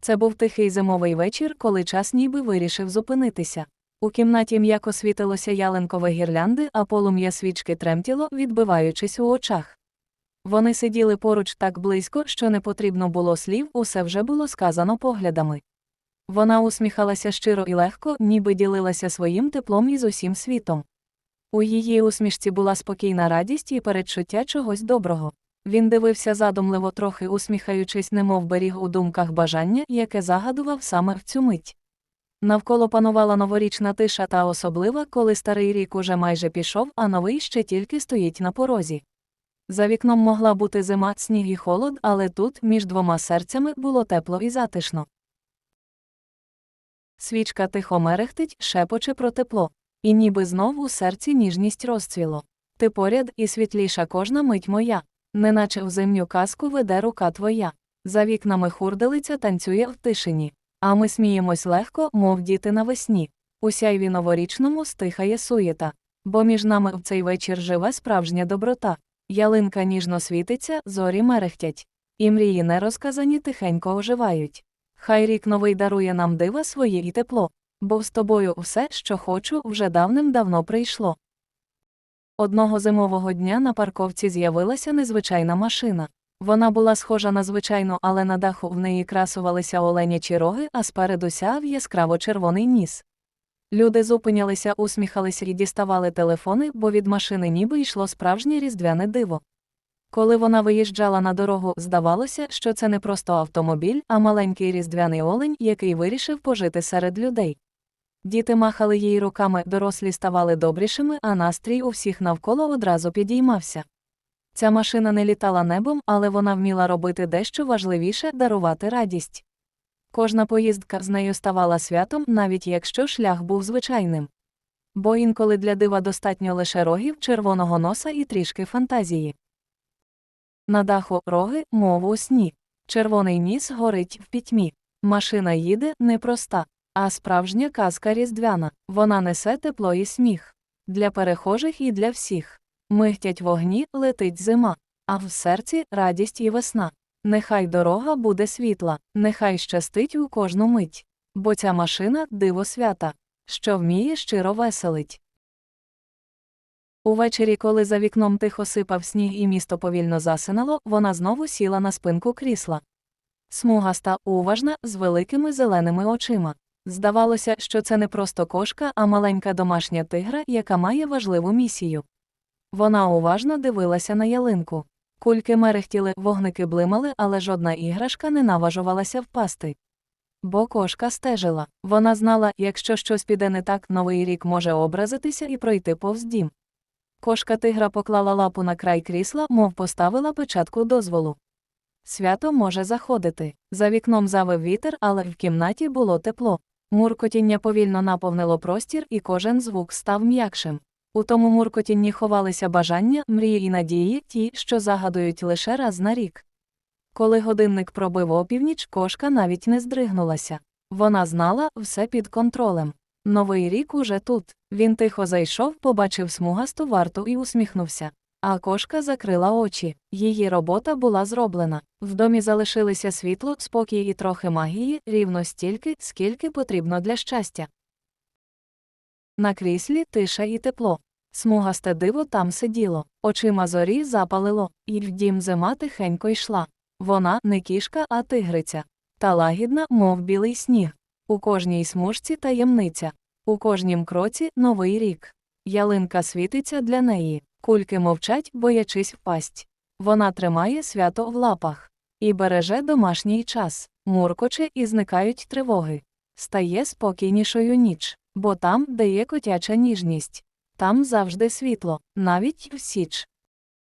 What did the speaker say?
Це був тихий зимовий вечір, коли час ніби вирішив зупинитися. У кімнаті м'яко світилося ялинкове гірлянди, а полум'я свічки тремтіло, відбиваючись у очах. Вони сиділи поруч так близько, що не потрібно було слів, усе вже було сказано поглядами. Вона усміхалася щиро і легко, ніби ділилася своїм теплом із усім світом. У її усмішці була спокійна радість і передчуття чогось доброго. Він дивився задумливо, трохи усміхаючись, немов беріг у думках бажання, яке загадував саме в цю мить. Навколо панувала новорічна тиша та особлива, коли старий рік уже майже пішов, а новий ще тільки стоїть на порозі. За вікном могла бути зима, сніг і холод, але тут, між двома серцями, було тепло і затишно. Свічка тихо мерехтить, шепоче про тепло, і ніби знов у серці ніжність розцвіло. Ти поряд і світліша кожна мить моя, неначе в зимню казку веде рука твоя. За вікнами хурделиця танцює в тишині, а ми сміємось легко, мов діти навесні. У сяйві новорічному стихає суєта, бо між нами в цей вечір живе справжня доброта. Ялинка ніжно світиться, зорі мерехтять, і мрії нерозказані тихенько оживають. Хай рік новий дарує нам дива своє і тепло, бо з тобою все, що хочу, вже давним-давно прийшло. Одного зимового дня на парковці з'явилася незвичайна машина. Вона була схожа на звичайну, але на даху в неї красувалися оленячі роги, а спереду сяв яскраво червоний ніс. Люди зупинялися, усміхалися і діставали телефони, бо від машини ніби йшло справжнє різдвяне диво. Коли вона виїжджала на дорогу, здавалося, що це не просто автомобіль, а маленький різдвяний олень, який вирішив пожити серед людей. Діти махали їй руками, дорослі ставали добрішими, а настрій у всіх навколо одразу підіймався. Ця машина не літала небом, але вона вміла робити дещо важливіше дарувати радість. Кожна поїздка з нею ставала святом, навіть якщо шлях був звичайним. Бо інколи для дива достатньо лише рогів, червоного носа і трішки фантазії. На даху роги, мов у сні. Червоний ніс горить в пітьмі. Машина їде непроста, а справжня казка різдвяна. Вона несе тепло і сміх. Для перехожих і для всіх. Михтять вогні, летить зима, а в серці радість і весна. Нехай дорога буде світла, нехай щастить у кожну мить. Бо ця машина диво свята, що вміє щиро веселить. Увечері, коли за вікном тихо сипав сніг і місто повільно засинало, вона знову сіла на спинку крісла. Смугаста, уважна, з великими зеленими очима. Здавалося, що це не просто кошка, а маленька домашня тигра, яка має важливу місію. Вона уважно дивилася на ялинку. Кульки мерехтіли, вогники блимали, але жодна іграшка не наважувалася впасти. Бо кошка стежила. Вона знала, якщо щось піде не так, новий рік може образитися і пройти повз дім. Кошка тигра поклала лапу на край крісла, мов поставила печатку дозволу. Свято може заходити. За вікном завив вітер, але в кімнаті було тепло. Муркотіння повільно наповнило простір, і кожен звук став м'якшим. У тому муркотінні ховалися бажання, мрії і надії, ті, що загадують лише раз на рік. Коли годинник пробив опівніч, кошка навіть не здригнулася. Вона знала все під контролем. Новий рік уже тут. Він тихо зайшов, побачив смугасту варту і усміхнувся. А кошка закрила очі. Її робота була зроблена. В домі залишилися світло, спокій і трохи магії, рівно стільки, скільки потрібно для щастя. На кріслі тиша і тепло. Смугасте диво там сиділо, очима зорі запалило, і в дім зима тихенько йшла. Вона не кішка, а тигриця. Та лагідна, мов білий сніг. У кожній смужці таємниця, у кожнім кроці новий рік. Ялинка світиться для неї, кульки мовчать, боячись впасть. Вона тримає свято в лапах і береже домашній час, муркоче і зникають тривоги. Стає спокійнішою ніч, бо там, де є котяча ніжність, там завжди світло, навіть в січ.